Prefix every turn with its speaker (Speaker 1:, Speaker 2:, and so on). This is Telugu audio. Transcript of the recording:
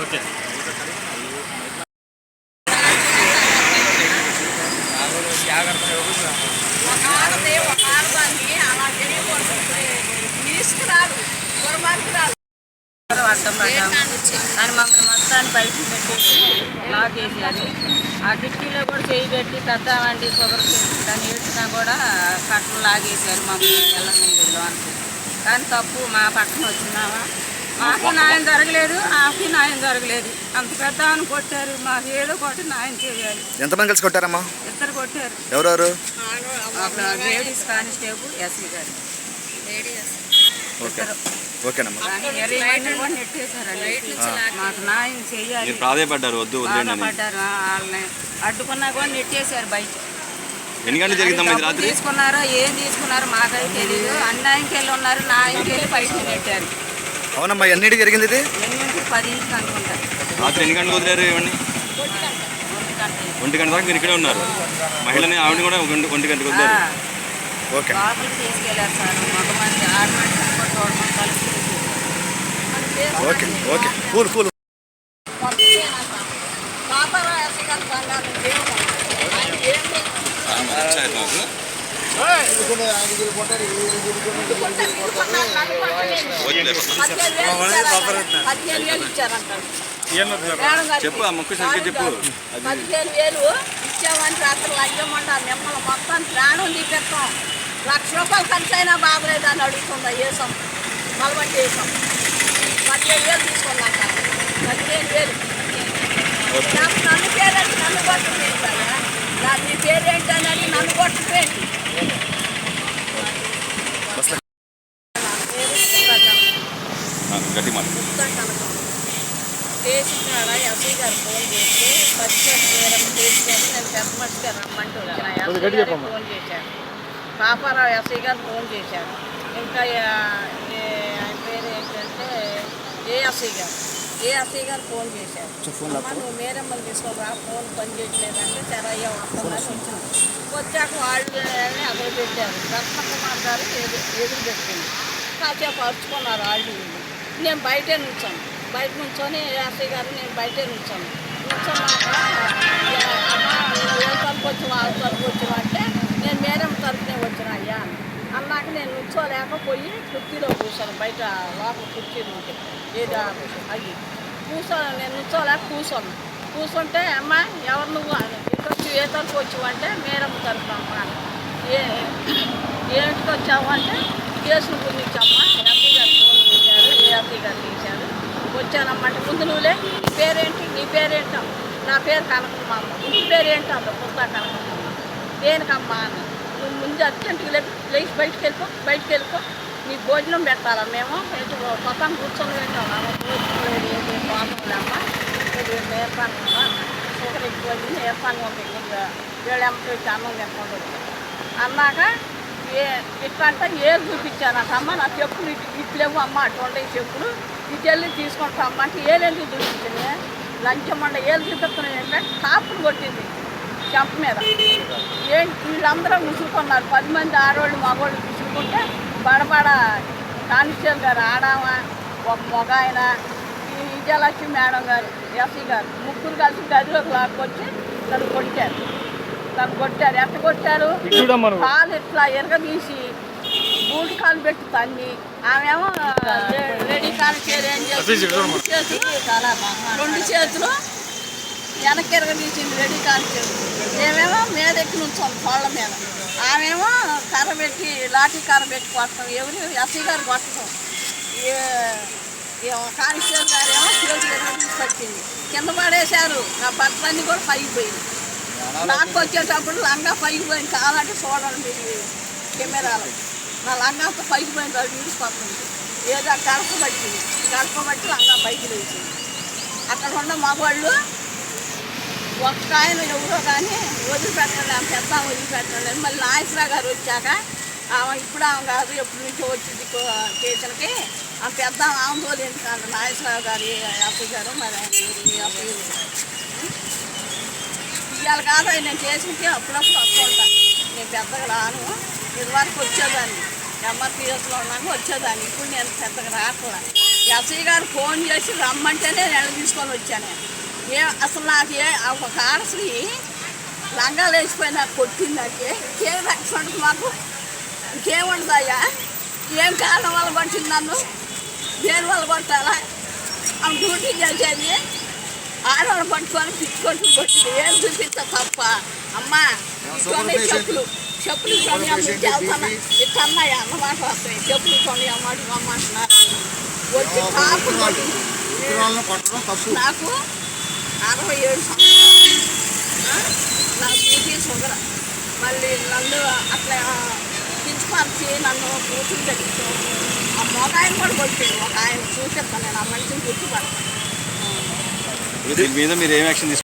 Speaker 1: ఓకే
Speaker 2: అర్థం పడ్డాము దాని మమ్మల్ని మొత్తాన్ని బయటకు పెట్టేసి లాక్ చేసేయాలి ఆ కిటికీలో కూడా చేయి పెట్టి పెద్దామండి షుగర్ దాన్ని ఏడ్చినా కూడా కట్టలు లాగేశారు మమ్మల్ని వెళ్ళని లోనికి కానీ తప్పు మా పక్కన వచ్చినామా మాకు న్యాయం జరగలేదు ఆకి న్యాయం జరగలేదు. అంత పెద్ద అని కొట్టారు మాకు ఏదో కొట్టి న్యాయం చేయాలి.
Speaker 3: ఎంతమంది కలిసి కొట్టారమ్మా?
Speaker 2: ఇద్దరు కొట్టారు.
Speaker 3: ఎవరెవరు
Speaker 2: లేడీస్ కానిస్టేబుల్ ఎస్సీ గారు.
Speaker 3: ఓకే.
Speaker 2: ఇద్దరు.
Speaker 3: ఓకేనమ్మా.
Speaker 2: మాకు న్యాయం చేయాలి.
Speaker 1: మీరు ప్రాధాయపడ్డారు వద్దు వదిలేండి అని.
Speaker 2: బాధపడ్డారు వాళ్ళని అడ్డుకున్నా కూడా నెట్టేశారు బయట.
Speaker 1: ఎన్ని గంటలు జరిగిందమ్మా ఇది
Speaker 2: డబ్బులు
Speaker 1: రాత్రి?
Speaker 2: తీసుకున్నారో ఏం తీసుకున్నారో మాకైతే తెలియదు అన్యాయంకి వెళ్ళి ఉన్నారు న్యాయంకి వెళ్ళి బయట నెట్టారు.
Speaker 3: అవునమ్మా ఎన్నిటికి జరిగింది ఇది?
Speaker 2: ఎన్నింటికి పదింటికి అనుకుంటా.
Speaker 1: రాత్రి ఎన్ని గంటలు వదిలేరు ఇవన్నీ?
Speaker 2: ఒంటి గంట అయింది.
Speaker 1: ఒంటి గంట దాకా మీరు ఇక్కడే ఉన్నారు. మహిళని ఆవిడ కూడా ఒంటి ఒంటి గంటకు
Speaker 2: ఆ,
Speaker 1: వదిలేరు
Speaker 3: ఓకే.
Speaker 2: లోపలికి తీసుకెళ్ళారు సార్ మగ మంది కూడా చూడడం కలిసి తీసుకెళ్ళారు.
Speaker 3: ఓకే ఓకే కూల్ కూల్
Speaker 4: ఏం.
Speaker 1: చెప్పు, ఆ ముక్కు సరిగ్గా చెప్పు.
Speaker 4: పదిహేను వేలు ఇచ్చామని రాత్రి మిమ్మల్ని మొత్తం ప్రాణం తీపెడతాం లక్ష రూపాయలు ఖర్చు అయినా బాగలేదు అని అడుగుతుందా ఏసం మలబట్టి వేసాం పదిహేను వేలు పదిహేను వేలు నాకు నన్ను పేరేంటి నన్ను కొట్టండి నా మీ పేరేంటి అని నన్ను కొట్టండి చేసి కాడ ఎస్ఐ గారు ఫోన్ చేసి పచ్చిపట్టి వేరం తీసుకొని నేను పెద్ద గారు ఫోన్ చేశాను పాపారావు ఎస్ఐ గారు ఫోన్ చేశారు. ఇంకా ఆ- ఏ- ఆయన పేరు ఏంటంటే ఏఎస్ఐ గారు ఏఎస్ఐ గారు ఫోన్ చేశారు అమ్మ నువ్వు మేరమ్మని తీసుకొని రా ఫోన్ పని చేయట్లేదంటే సరయ్య వస్తుందని వచ్చింది వచ్చాక వాళ్ళు అక్కడ పెట్టారు రత్నకుమార్ గారు ఎదురు ఎదురు పెట్టింది కాసేపు అరుచుకున్నారు వాళ్ళు వీళ్ళు. నేను బయటే నుంచాను బయట నుంచొని ఎస్ఐ గారు నేను బయటే నుంచాను నుంచున్నాక "ఏ, అమ్మ నువ్వు ఏ తరపు వచ్చినా ఆ తరపు వచ్చినా అంటే నేను మేడం తరపునే వచ్చిన అయ్యా అని. అన్నాక నేను నుంచోలేకపోయి కుర్చీలో కూర్చోను బయట లోపల కుర్చీలు ఉంటాయి ఏది? అయ్యి. కూర్చో నేను నుంచోలేక కూర్చోను కూర్చుంటే అమ్మ ఎవరు నువ్వు? అని. ఏ తరపు వచ్చావు అంటే మేడం తరపు అమ్మ. ఏ ఏంటికి వచ్చావు అంటే కేసులు గురించమ్మా ఎస్ఐ గారు ఫోన్ చేశారు ఏఎస్ఐ గారు తీశారు వచ్చానమ్మంటే ముందు నువ్వులే నీ పేరేంటి? నీ పేరేంటమ్మ నా పేరు కనకమ్మ ఇంటి పేరేంటో అంత పుస్తా కనకమ్మ దేనికమ్మా అన్న నువ్వు ముందు అర్జెంటుగా లేచి బయటికి వెళ్ళిపో బయటికి వెళ్ళిపో. నీకు భోజనం పెట్టాలా మేము? పక్కన కూర్చొని భోజనం ఇది అన్నం. తినకుండా అన్నాక ఏ ఇట్లా అంటే ఏది చూపించాను. నాకు అమ్మ నా చెప్పులు ఇటు ఇట్లేవు అమ్మ అటువంటి చెప్పులు. ఇటు వెళ్ళి తీసుకుంటా అమ్మ అంటే ఏలేందుకు చూపించింది? లంచం అండ ఏళ్ళు చూపిస్తున్నాయి ఏంటంటే కాపులు కొట్టింది చెంప మీద. ఏంటి వీళ్ళందరూ ముసురుకున్నారు పది మంది ఆడవాళ్ళు మగవాళ్ళు ముసురుకుంటే బడబడ కానిస్టేబుల్ గారు ఆడామా ఒక మగ ఆయన ఈ విజయలక్ష్మి మేడం గారు ఎస్సీ గారు ముగ్గురు కలిసి గదిలోకి లాక్కొచ్చి తను కొట్టారు. తను కొట్టారు. ఎంత కొట్టారు? కాలు ఇట్లా ఎరగదీసి బూటి కాలు పెట్టి తన్ని. ఆమెమో లేడీ కాలు రెండు చేతులు రెండు చేతులు వెనక్కి ఎరగదీసింది రెడీ కాల్చేది. మేమేమో మీద ఎక్కి నుంచాం కోళ్ళ మీద. ఆమెమో కర్ర పెట్టి లాఠీ కర్ర పెట్టి కొట్టడం. ఎవరు? ఎస్సీ గారు కొట్టడం. కానిస్టేబుల్ గారు ఏమో చేతులు పట్టింది. కింద పడేశారు. నా బట్టలన్నీ కూడా పైకి పోయింది నాకు వచ్చేటప్పుడు లంగా పైకి పోయింది కావాలంటే చూడండి కెమెరాలో. నా లంగా అంతా పైకి పోయింది అది విడిచిపోతుంది ఏదో ఆ గడప పట్టింది. గడప పట్టి లంగా పైకి లేచింది అక్కడ ఉన్న మగవాళ్ళు ఒక్క ఆయన ఎవరో కానీ వదిలిపెట్టండి ఆమె పెద్ద ఆమె వదిలిపెట్టండి మళ్ళీ నాయసరావు గారు వచ్చాక ఆమె ఇప్పుడు ఆమె కాదు ఎప్పటి నుంచో వచ్చింది స్టేషన్కి. ఆ పెద్ద ఆమె ఆమె తోలు ఎందుకంటే నాగేశ్వరరావు గారు అప్పయ్య గారు మరి ఆయన అప్పయ్య ఇవాళ కాదు నేను చేసింటే అప్పుడప్పుడు వస్తుంటా నేను పెద్దగా రాను. ఇదివరకు వచ్చేదాన్ని. ఎంఆర్పిఎస్లో ఉన్నాక వచ్చేదాన్ని. ఇప్పుడు నేను పెద్దగా రాకుండా ఎస్ఐ గారు ఫోన్ చేసి రమ్మంటేనే నేను తీసుకొని వచ్చాను. ఏ అసలు నాకు ఏ ఒక ఆడసి లంగాలు వేసిపోయి నాకు కొట్టిందంటే ఇంకేం రక్షణ మాకు ఇంకేముండదయ్యా ఏం కారణం వల్ల కొట్టింది నన్ను దేని వల్ల కొట్టాలా ఆమె డ్యూటీ చేసేది ఆడవాళ్ళు పట్టుకొని పిచ్చుకొని కొట్టింది ఏం చూపిస్తా తప్ప అమ్మా ఇటువంటి చెప్పులు చెప్పులు కొని అమ్మించి వెళ్తాను ఇట్టన్నాయి అన్నమాట వస్తాయి చెప్పులు కొని అమ్మాట అమ్మంటున్నారు వచ్చి కాపు కొట్టింది నాకు అరవై ఏడు సంవత్సరాలు. నా బీపీ షుగర్ మళ్ళీ నన్ను అట్లా పిచ్చిపరిచి నన్ను కూతురు తెచ్చు ఆ మొగ ఆయన కూడా కొట్టాడు. ఒక ఆయన చూసేస్తాను నేను ఆ మనిషిని గుర్తుపడతాను
Speaker 1: దీని మీద మీరు ఏం యాక్షన్